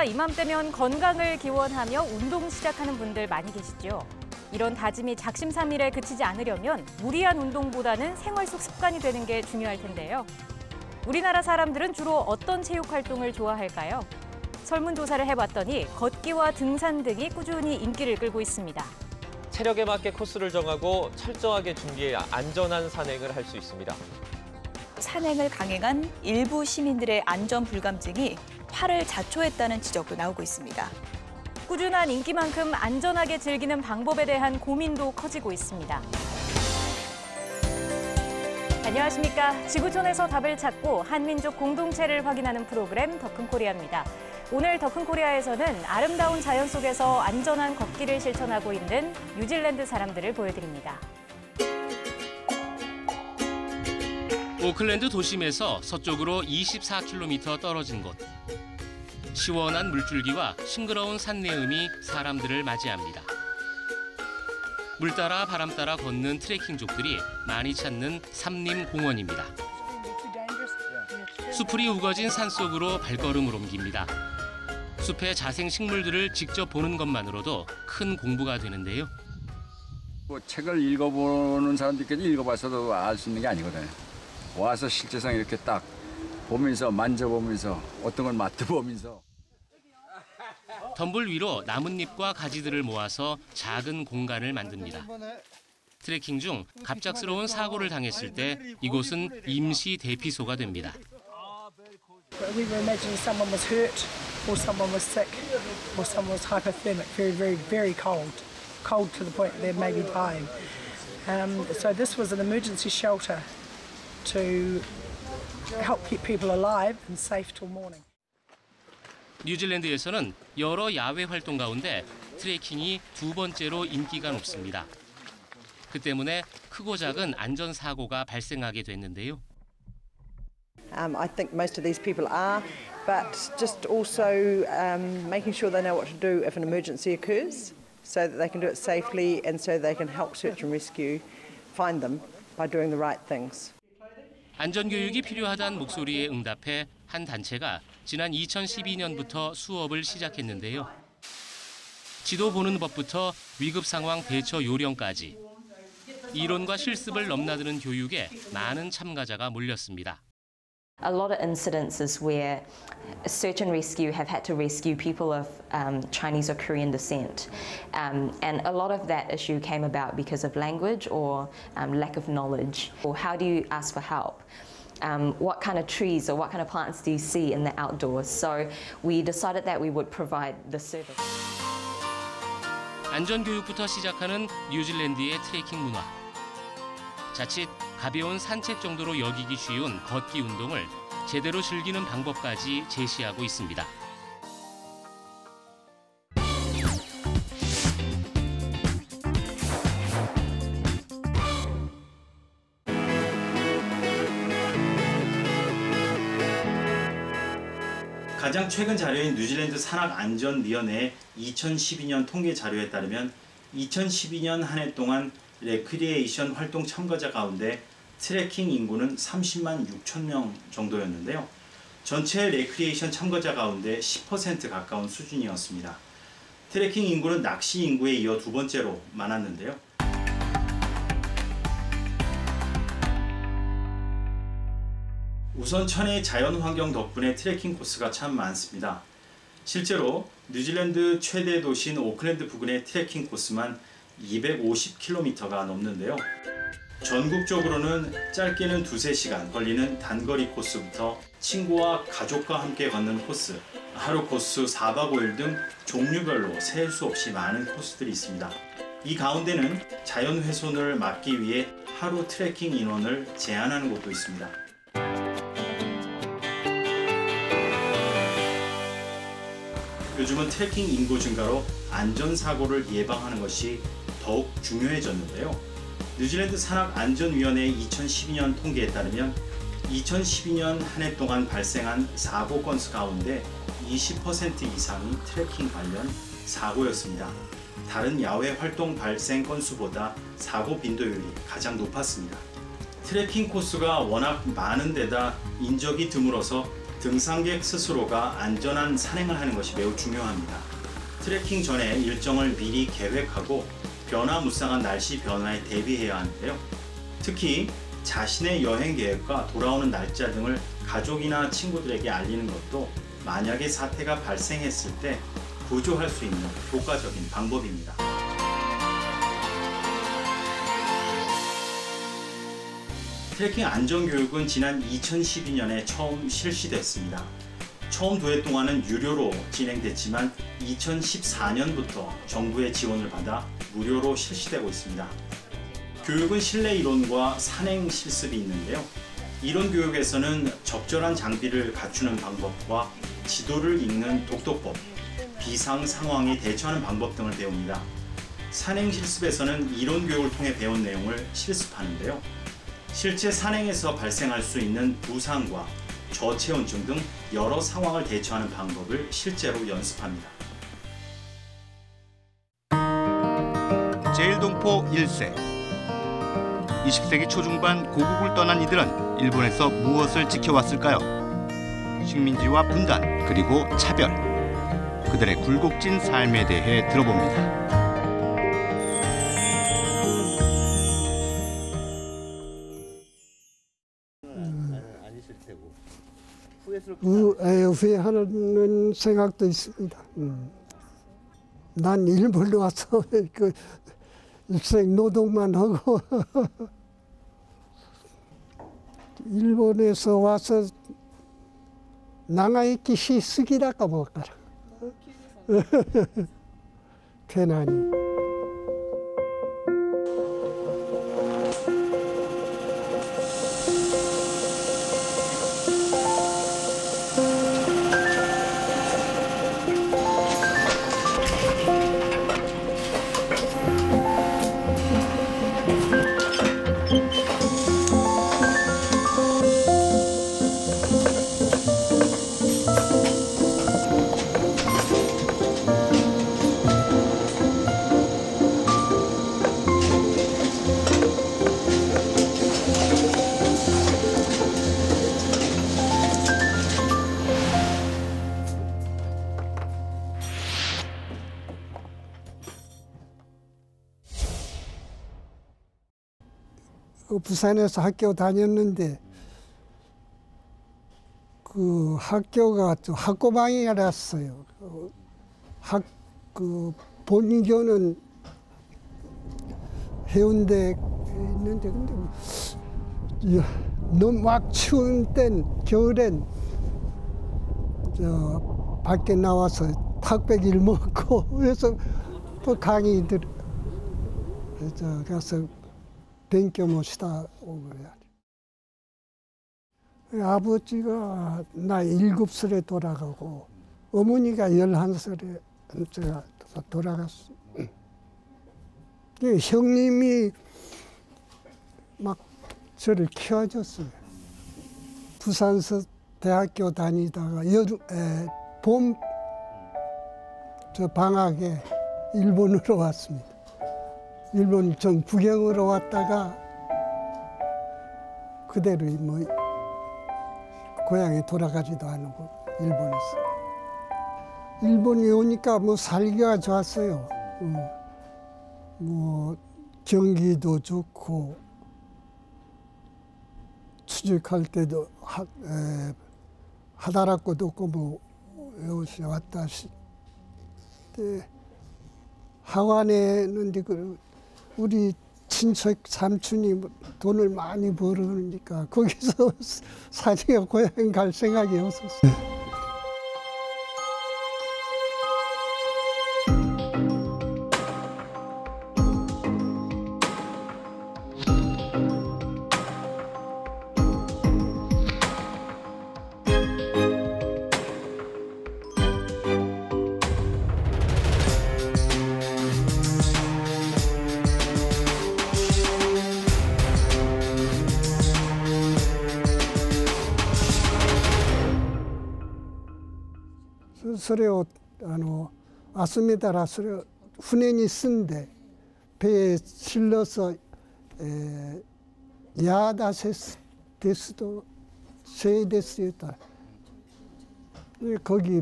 게다가 이맘때면 건강을 기원하며 운동 시작하는 분들 많이 계시죠. 이런 다짐이 작심삼일에 그치지 않으려면 무리한 운동보다는 생활 속 습관이 되는 게 중요할 텐데요. 우리나라 사람들은 주로 어떤 체육 활동을 좋아할까요? 설문조사를 해봤더니 걷기와 등산 등이 꾸준히 인기를 끌고 있습니다. 체력에 맞게 코스를 정하고 철저하게 준비해 안전한 산행을 할 수 있습니다. 산행을 강행한 일부 시민들의 안전 불감증이 화를 자초했다는 지적도 나오고 있습니다. 꾸준한 인기만큼 안전하게 즐기는 방법에 대한 고민도 커지고 있습니다. 안녕하십니까. 지구촌에서 답을 찾고 한민족 공동체를 확인하는 프로그램 더 큰 코리아입니다. 오늘 더 큰 코리아에서는 아름다운 자연 속에서 안전한 걷기를 실천하고 있는 뉴질랜드 사람들을 보여드립니다. 오클랜드 도심에서 서쪽으로 24km 떨어진 곳. 시원한 물줄기와 싱그러운 산내음이 사람들을 맞이합니다. 물 따라 바람 따라 걷는 트레킹족들이 많이 찾는 삼림공원입니다. 수풀이 우거진 산속으로 발걸음을 옮깁니다. 숲의 자생 식물들을 직접 보는 것만으로도 큰 공부가 되는데요. 뭐 책을 읽어보는 사람들끼리 읽어봐서도 알 수 있는 게 아니거든요. 와서 실제상 이렇게 딱 보면서 만져보면서 어떤 걸 맡아보면서 덤불 위로 나뭇잎과 가지들을 모아서 작은 공간을 만듭니다. 트레킹 중 갑작스러운 사고를 당했을 때 이곳은 임시 대피소가 됩니다. We were imagining someone was hurt, or someone was sick, or someone was hypothermic, very, very, very cold, cold to the point they may be dying. Um, so this was an emergency shelter to help keep people alive and safe till morning. 뉴질랜드에서는 여러 야외 활동 가운데 트레킹이 두 번째로 인기가 높습니다. 그 때문에 크고 작은 안전 사고가 발생하게 됐는데요. Um, I think most of these people are, but just also um, making sure they know what to do if an emergency occurs so that they can do it safely and so they can help search and rescue, find them by doing the right things. 안전 교육이 필요하다는 목소리에 응답해 한 단체가 지난 2012년부터 수업을 시작했는데요. 지도 보는 법부터 위급 상황 대처 요령까지 이론과 실습을 넘나드는 교육에 많은 참가자가 몰렸습니다. A lot of incidences where search and rescue have had to rescue people of um, Chinese or Korean descent. Um, and a lot of that issue came about because of language or um, lack of knowledge. Or how do you ask for help? Um, what kind of trees or what kind of plants do you see in the outdoors? So we decided that we would provide the service. 안전 교육부터 시작하는 뉴질랜드의 트레킹 문화. 자칫 가벼운 산책 정도로 여기기 쉬운 걷기 운동을 제대로 즐기는 방법까지 제시하고 있습니다. 최근 자료인 뉴질랜드 산악안전위원회의 2012년 통계 자료에 따르면 2012년 한 해 동안 레크리에이션 활동 참가자 가운데 트레킹 인구는 30만 6천 명 정도였는데요. 전체 레크리에이션 참가자 가운데 10% 가까운 수준이었습니다. 트레킹 인구는 낚시 인구에 이어 두 번째로 많았는데요. 우선 천혜의 자연 환경 덕분에 트레킹 코스가 참 많습니다. 실제로 뉴질랜드 최대 도시인 오클랜드 부근의 트레킹 코스만 250km가 넘는데요. 전국적으로는 짧게는 두세 시간 걸리는 단거리 코스부터 친구와 가족과 함께 걷는 코스, 하루 코스 4박 5일 등 종류별로 셀 수 없이 많은 코스들이 있습니다. 이 가운데는 자연 훼손을 막기 위해 하루 트레킹 인원을 제한하는 곳도 있습니다. 요즘은 트레킹 인구 증가로 안전사고를 예방하는 것이 더욱 중요해졌는데요. 뉴질랜드 산악안전위원회 2012년 통계에 따르면 2012년 한 해 동안 발생한 사고 건수 가운데 20% 이상이 트레킹 관련 사고였습니다. 다른 야외 활동 발생 건수보다 사고 빈도율이 가장 높았습니다. 트레킹 코스가 워낙 많은 데다 인적이 드물어서 등산객 스스로가 안전한 산행을 하는 것이 매우 중요합니다. 트레킹 전에 일정을 미리 계획하고 변화무쌍한 날씨 변화에 대비해야 하는데요. 특히 자신의 여행 계획과 돌아오는 날짜 등을 가족이나 친구들에게 알리는 것도 만약에 사태가 발생했을 때 구조할 수 있는 효과적인 방법입니다. 트레킹 안전교육은 지난 2012년에 처음 실시됐습니다. 처음 두 해 동안은 유료로 진행됐지만 2014년부터 정부의 지원을 받아 무료로 실시되고 있습니다. 교육은 실내 이론과 산행 실습이 있는데요. 이론 교육에서는 적절한 장비를 갖추는 방법과 지도를 읽는 독도법, 비상 상황에 대처하는 방법 등을 배웁니다. 산행 실습에서는 이론 교육을 통해 배운 내용을 실습하는데요. 실제 산행에서 발생할 수 있는 부상과 저체온증 등 여러 상황을 대처하는 방법을 실제로 연습합니다. 제일동포 1세 20세기 초중반 고국을 떠난 이들은 일본에서 무엇을 지켜왔을까요? 식민지와 분단 그리고 차별 그들의 굴곡진 삶에 대해 들어봅니다. 우, 에, 후회하는 생각도 있습니다. 음. 난 일본에 와서 그 일생 노동만 하고 일본에서 와서 나가있기 시쓰기라까 볼까라. 괜하니. 부산에서 학교 다녔는데 그 학교가 좀 학고방이라어요. 학 그 본교는 해운대에 있는데 근데 뭐 이- 너무 막 추운 땐 겨울엔 저 밖에 나와서 탁배기를 먹고 그래서 또 강의들 저 가서 뱅겨 모시다 온 거야. 아버지가 나 일곱 살에 돌아가고 어머니가 열한 살에 제가 돌아갔어. 그 형님이 막 저를 키워줬어요. 부산서 대학교 다니다가 여름 에, 봄 저 방학에 일본으로 왔습니다. 일본 좀 구경으로 왔다가 그대로 뭐 고향에 돌아가지도 않고 일본에서 일본에 오니까 뭐 살기가 좋았어요. 음, 뭐 경기도 좋고 취직할 때도 하, 에, 하다락고도 없고 뭐 여기서 왔다 시, 때 하완에는 그 우리 친척 삼촌이 돈을 많이 벌으니까 거기서 사진가 고향 갈 생각이 없었어요. 서- 서래 をあの集めたらそれを船に積んで배에 실려서 에, 야다세스 데스도 세데스 했다 네, 거기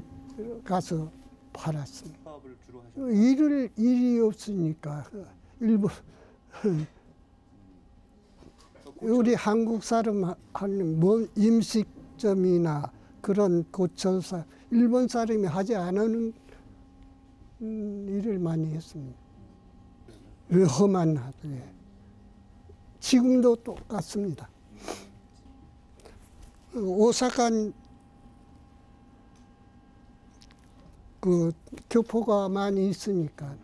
가서 팔았습니다. 사업을 주로 하셨 일을 일이 없으니까 일본 우리 한국 사람 하는 뭐 임식점이나 그런 고철사 일본 사람이 하지 않은 음, 일을 많이 했습니다. 험한 하들 지금도 똑같습니다. 오사카 그 교포가 많이 있으니까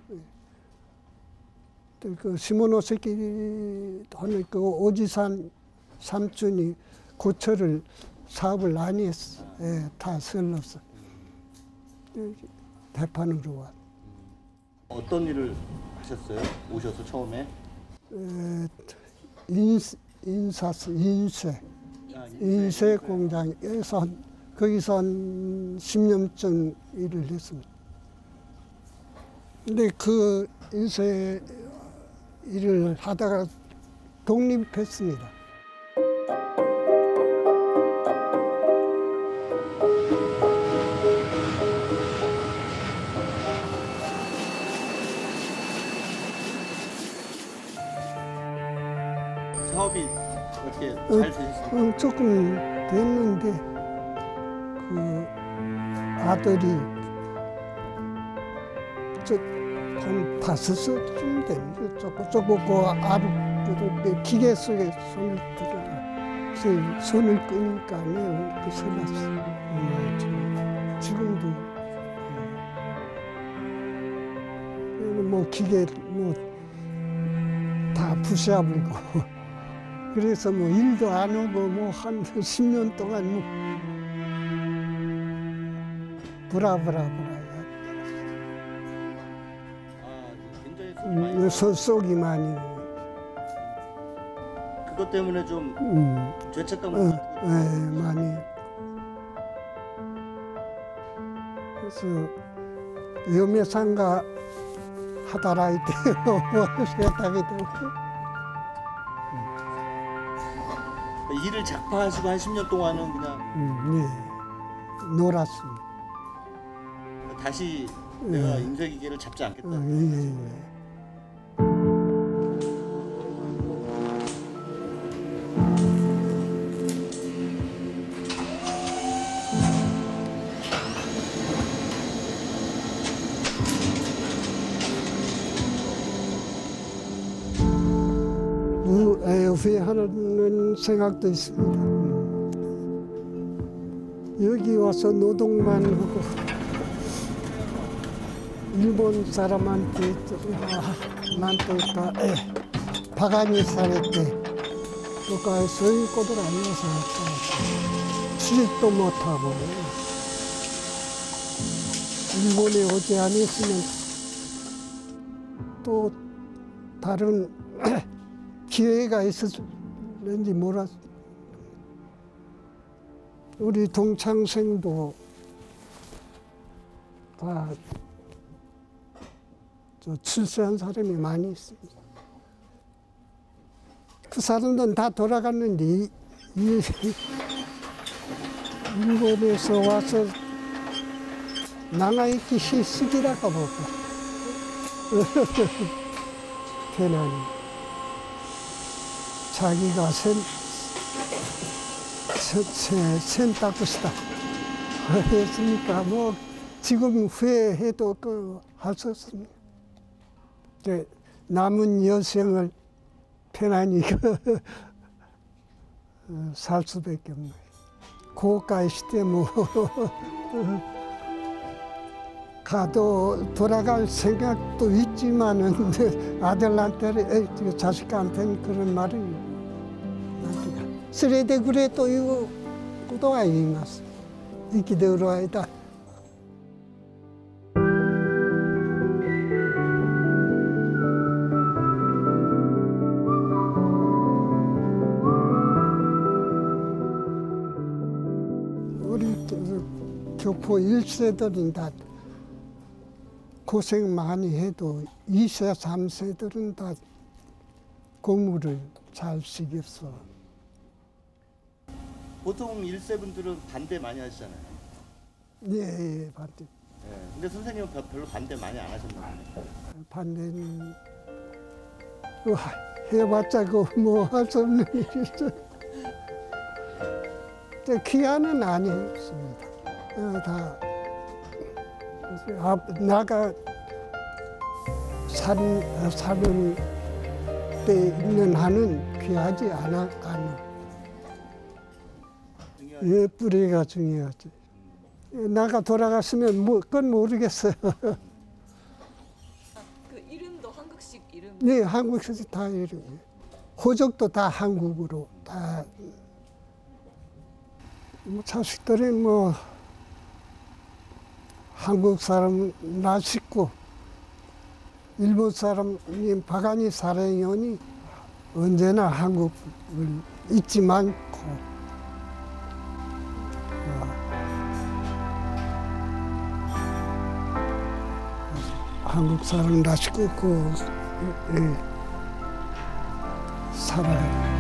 또그 시모노세키 하는 그 오지산 삼촌이 고철을 사업을 많이 했어. 예, 다 설렀어. 대판으로 와. 어떤 일을 하셨어요? 오셔서 처음에? 에, 인, 인사스, 인쇄, 아, 인쇄 공장에서 한- 거기서 한 10년쯤 일을 했습니다. 근데 그 인쇄 일을 하다가 독립했습니다. 사업이 어떻게 어, 잘? 어, 조금 됐는데 그 아들이 저한 다섯 살쯤 되는데 조금 조금 그 아루 그 기계 속에 손을 들어가 그래서 손을 끄니까 내그 설났어. 지금 지금도 어, 뭐 기계 뭐 다 부셔버리고. 그래서 뭐 일도 안 하고 뭐 한 10년 동안 뭐 브라브라브라 아, 음, 소- 속이 많이. 그것 때문에 좀 음, 죄책감 어, 예, 많이. 그래서 염해상가 하다라 이 때. 세탁이 되고 일을 작파하시고 한 10년 동안은 그냥 음, 예, 놀았습니다. 다시 예. 내가 인쇄기계를 잡지 않겠다. 어, 예, 예, 예. 우- 에, 후회하는 생각도 있습니다. 음. 여기 와서 노동만 하고 일본 사람한테 아, 난또 에, 바가니 살때 그가 소인꼬들 아니어서 출입도 못하고 일본에 오지 않았으면 또 다른 기회가 있었는지 몰랐. 우리 동창생도 다저 출세한 사람이 많이 있습니다. 그 사람들은 다 돌아갔는데 이, 이 일본에서 와서 남아있기 시기라고 보고 편안히 자기가 센, 센, 센, 센따구시다 했으니까 뭐 지금 후회해도 그할수 없습니다. 남은 여생을 편안히 어, 살 수밖에 거예요. 고가의 시대 뭐 가도 돌아갈 생각도 있지만은 아들한테 자식한테는 그런 말을 나한테 쓰레대 그래 또 이거ことは言います生きておる間 우리 그 교포 1세들은 다 고생 많이 해도 2세, 3세들은 다 고무를 잘 시켰어. 보통 일세 분들은 반대 많이 하시잖아요. 예, 예, 반대. 예. 근데 선생님은 별- 별로 반대 많이 안 하셨나 보네. 반대는 뭐 해봤자 그뭐 할 수 없는 일이죠. 저 기한은 아니었습니다. 어, 다 그래서 앞- 나가 산 사는 때 있는 한은 귀하지 않아. 예, 뿌리가 중요하지. 예, 나가 돌아갔으면 뭐 그건 모르겠어요. 그 이름도 한국식 이름. 네, 한국에서 다 이름이에요. 호적도 다 한국으로 다. 뭐 자식들이 뭐 한국 사람 나 싶고 일본 사람이 바가니 사랑이오니 언제나 한국을 잊지 않고 한국 사람 나 싶고 그 예, 살아가요.